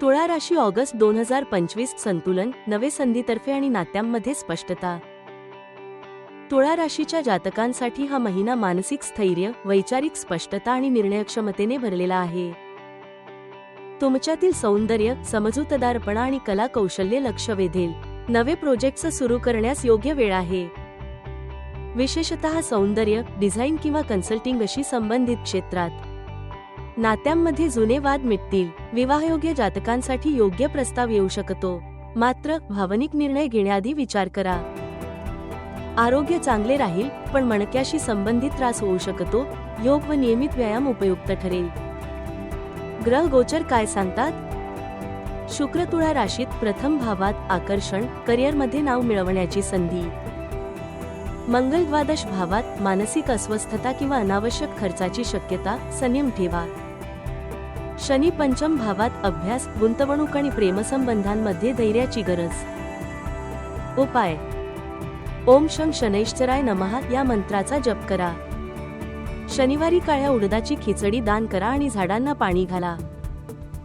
तुळा राशी ऑगस्ट दोन हजार पंचवीस संतुलन नवे संधीतर्फे आणि नात्यांमध्ये स्पष्टता. तुळा राशीच्या जातकांसाठी हा महिना मानसिक स्थैर्य वैचारिक स्पष्टता आणि निर्णयक्षमतेने भरलेला आहे. तुमच्यातील सौंदर्य समजूतदारपणा आणि कला कौशल्य लक्ष वेधेल. नवे प्रोजेक्ट्स सुरू करण्यास योग्य वेळ आहे. विशेषतः सौंदर्य डिझाईन किंवा कन्सल्टिंग अशी संबंधित क्षेत्रात. नात्यांमध्ये जुने वाद मिटतील. विवाहयोग्य जातकांसाठी योग्य प्रस्ताव येऊ शकतो. मात्र भावनिक निर्णय घेण्याआधी विचार करा. आरोग्य चांगले राहील पण मणक्याशी संबंधित त्रास होऊ शकतो. योग व नियमित व्यायाम उपयुक्त ठरेल. ग्रह गोचर काय सांगतात? शुक्र तुळा राशीत प्रथम भावात आकर्षण करिअरमध्ये नाव मिळवण्याची संधी. मंगल द्वादश भावात मानसिक अस्वस्थता किंवा अनावश्यक खर्चाची शक्यता संयम ठेवा. शनी पंचम भावात अभ्यास गुंतवणूक आणि प्रेमसंबंधांमध्ये धैर्याची गरज. उपाय. ओम शं शनैश्चराय नमः या मंत्राचा जप करा. शनिवारी काळ्या उडदाची खिचडी दान करा आणि झाडांना पाणी घाला.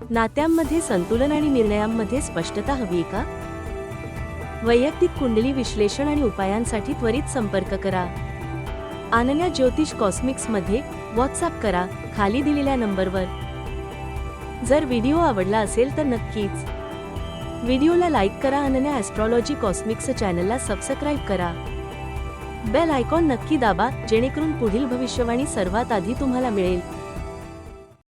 नात्यांमध्ये संतुलन आणि निर्णयांमध्ये स्पष्टता हवी का? वैयक्तिक कुंडली विश्लेषण आणि उपायांसाठी त्वरित संपर्क करा. आनन्या ज्योतिष कॉस्मिक्समध्ये व्हॉट्सअप करा. खाली दिलेल्या नंबरवर. जर व्हिडिओ आवडला असेल तर नक्कीच. व्हिडिओला लाईक करा आणि ॲस्ट्रॉलॉजी कॉस्मिक्स चॅनलला सबस्क्राईब करा. बेल आयकॉन नक्की दाबा जेणेकरून पुढील भविष्यवाणी सर्वात आधी तुम्हाला मिळेल.